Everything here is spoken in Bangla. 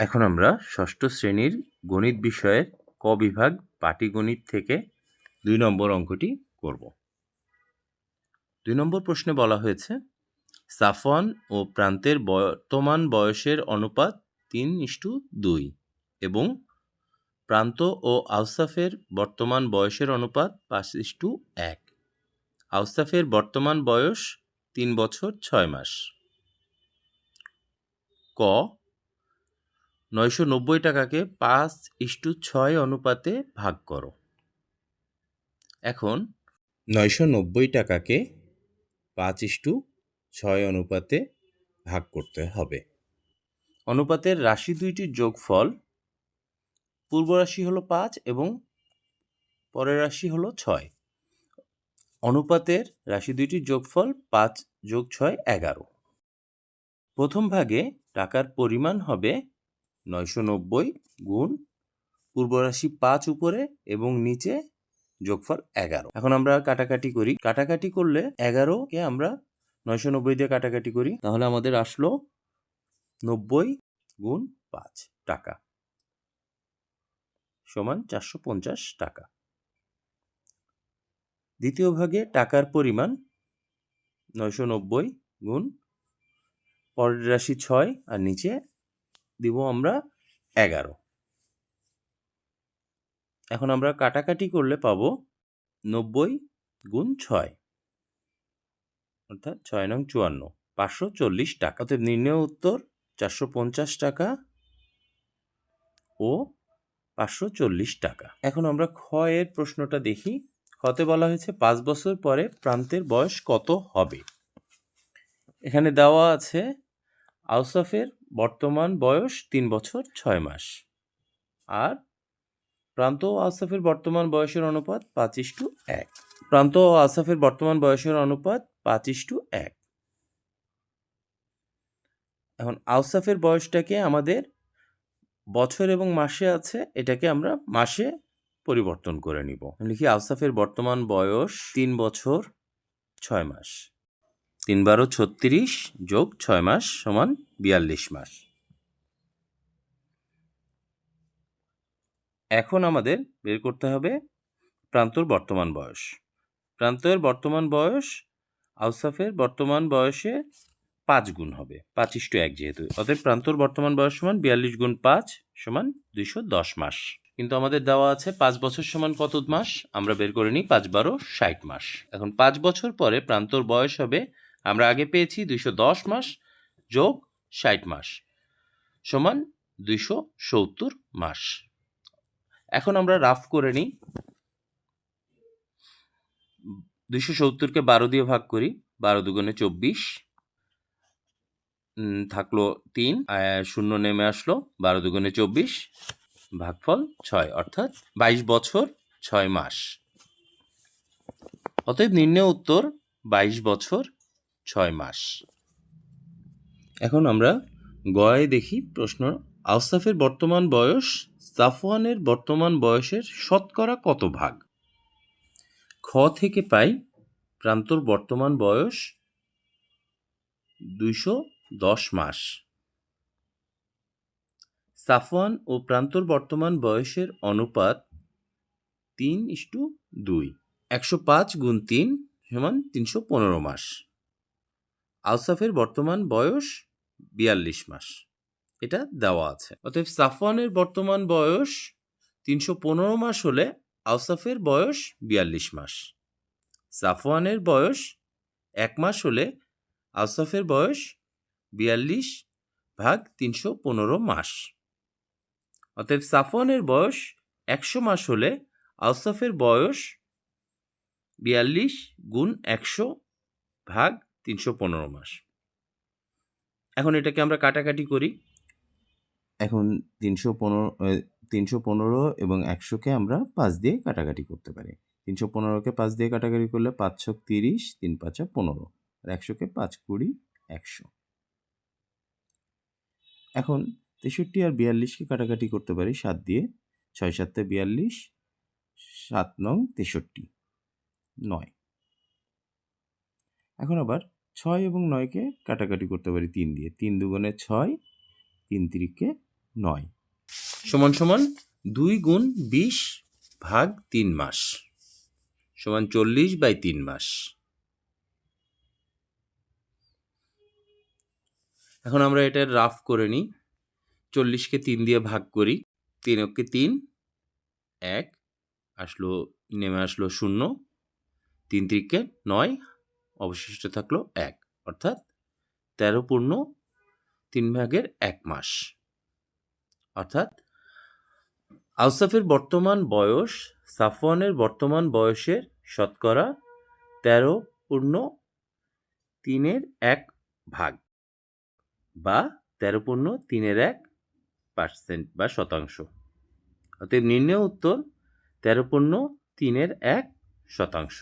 এখন আমরা ষষ্ঠ শ্রেণির গণিত বিষয়ের ক বিভাগ পাটিগণিত থেকে দুই নম্বর অঙ্কটি করব। দুই নম্বর প্রশ্নে বলা হয়েছে, সাফওয়ান ও প্রান্তের বর্তমান বয়সের অনুপাত তিন ইস্টু দুই এবং প্রান্ত ও আউসাফের বর্তমান বয়সের অনুপাত পাঁচ ইস্টু এক। আউসাফের বর্তমান বয়স তিন বছর ছয় মাস। ক নয়শো নব্বই টাকাকে পাঁচ ইস্টু ছয় অনুপাতে ভাগ করো। এখন নয়শো নব্বই টাকাকে পাঁচ ইস্টু ছয় অনুপাতে ভাগ করতে হবে। অনুপাতের রাশি দুইটির যোগফল পূর্ব রাশি হলো পাঁচ এবং পরের রাশি হলো ছয়। অনুপাতের রাশি দুইটির যোগফল পাঁচ যোগ ছয় এগারো। প্রথম ভাগে টাকার পরিমাণ হবে নয়শো নব্বই গুণ পূর্ব রাশি পাঁচ উপরে এবং নিচে যোগফল এগারো। এখন আমরা কাটাকাটি করি। কাটাকাটি করলে এগারোকে আমরা নয়শো নব্বই দিয়ে কাটাকাটি করি। তাহলে আমাদের আসলো নব্বই গুণ পাঁচ টাকা। সমান চারশো পঞ্চাশ টাকা। দ্বিতীয় ভাগে টাকার পরিমাণ নয়শো নব্বই গুণ পরের রাশি ছয় আর নিচে দিব আমরা এগারো। এখন আমরা কাটাকাটি করলে পাবো নব্বই গুণ ছয়। অর্থাৎ ছয় নং চুয়ান্ন। পাঁচশো চল্লিশ টাকা। অর্থাৎ নির্ণয় উত্তর চারশো পঞ্চাশ টাকা ও পাঁচশো চল্লিশ টাকা। এখন আমরা খ এর প্রশ্নটা দেখি। খতে বলা হয়েছে পাঁচ বছর পরে প্রান্তের বয়স কত হবে? এখানে দেওয়া আছে আউসাফের বর্তমান বয়স তিন বছর ছয় মাস। আর প্রান্ত ও আউসাফের বর্তমান বয়সের অনুপাত পাঁচ টু এক। প্রান্ত ও আউসাফের বর্তমান বয়সের অনুপাত পাঁচ টু এক। এখন আউসাফের বয়সটাকে আমাদের বছর এবং মাসে আছে, এটাকে আমরা মাসে পরিবর্তন করে নিব। লিখি আউসাফের বর্তমান বয়স তিন বছর ছয় মাস। তিন বারো ছত্রিশ যোগ ছয় মাস সমান বিয়াল্লিশ মাস। এখন আমাদের বের করতে হবে প্রান্তর বর্তমান বয়স। প্রান্তের বর্তমান বয়স আউসাফের বর্তমান বয়সে পাঁচ গুণ হবে, পাঁচ ইস্টু এক যেহেতু। অতএব প্রান্তর বর্তমান বয়স সমান বিয়াল্লিশ গুণ পাঁচ সমান দুইশো দশ মাস। কিন্তু আমাদের দেওয়া আছে পাঁচ বছর সমান কত মাস? আমরা বের করে নিই পাঁচ বারো ষাট মাস। এখন পাঁচ বছর পরে প্রান্তর বয়স হবে আমরা আগে পেয়েছি দুইশো দশ মাস যোগ ষাট মাস সমান দুইশো সত্তর মাস। এখন আমরা রাফ করে নিই। দুইশো সত্তরকে বারো দিয়ে ভাগ করি, বারো দুগুণে চব্বিশ থাকল তিন শূন্য নেমে আসলো, বারো দুগুণে চব্বিশ, ভাগফল ছয়, অর্থাৎ বাইশ বছর ছয় মাস। অতএব নির্ণয় উত্তর বাইশ বছর ছয় মাস। এখন আমরা গয়ে দেখি প্রশ্ন আউসাফের বর্তমান বয়স, সাফওয়ানের বর্তমান বয়সের শতকরা কত ভাগ? খ থেকে পাই প্রান্তর বর্তমান বয়স দুইশো দশ মাস। সাফওয়ান ও প্রান্তর বর্তমান বয়সের অনুপাত তিন ইস্টু দুই। একশো পাঁচ গুণ তিন সমান তিনশো পনেরো মাস। আউসাফের বর্তমান বয়স বিয়াল্লিশ মাস। এটা দেওয়া আছে। অতএব সাফওয়ানের বর্তমান বয়স তিনশো পনেরো মাস হলে আউসাফের বয়স বিয়াল্লিশ মাস। সাফওয়ানের বয়স এক মাস হলে আউসাফের বয়স বিয়াল্লিশ ভাগ তিনশো পনেরো মাস। অতএব সাফওয়ানের বয়স একশো মাস হলে আউসাফের বয়স বিয়াল্লিশ গুণ একশো ভাগ তিনশো পনেরো মাস। এখন এটাকে আমরা কাটাকাটি করি। এখন তিনশো পনেরো তিনশো পনেরো এবং একশোকে আমরা পাঁচ দিয়ে কাটাকাটি করতে পারি। তিনশো পনেরোকে পাঁচ দিয়ে কাটাকাটি করলে পাঁচ ছক তিরিশ, তিন পাঁচা পনেরো। আর একশোকে পাঁচ কুড়ি, একশো। এখন তেষট্টি আর বিয়াল্লিশকে কাটাকাটি করতে পারি সাত দিয়ে। ছয় সাতে বিয়াল্লিশ, সাত নং তেষট্টি, নয়। এখন আবার ছয় এবং নয়কে কাটাকাটি করতে পারি তিন দিয়ে। তিন দুগুণে ছয়, তিন তিরিকে নয়। সমান সমান দুই গুণ বিশ ভাগ তিন মাস। সমান চল্লিশ বাই তিন মাস। এখন আমরা এটা রাফ করে নিই। চল্লিশকে তিন দিয়ে ভাগ করি। তিন অক্ষে তিন, এক, আসলো, নেমে আসলো শূন্য। তিন তিরিকে নয় অবশিষ্ট থাকল এক, অর্থাৎ তেরো পূর্ণ তিন ভাগের এক মাস। অর্থাৎ আউসাফের বর্তমান বয়স, সাফওয়ানের বর্তমান বয়সের শতকরা তেরো পূর্ণ তিনের এক ভাগ বা তেরো পূর্ণ তিনের এক পার্সেন্ট বা শতাংশ। অতএব নির্ণয় উত্তর তেরো পূর্ণ তিনের এক শতাংশ।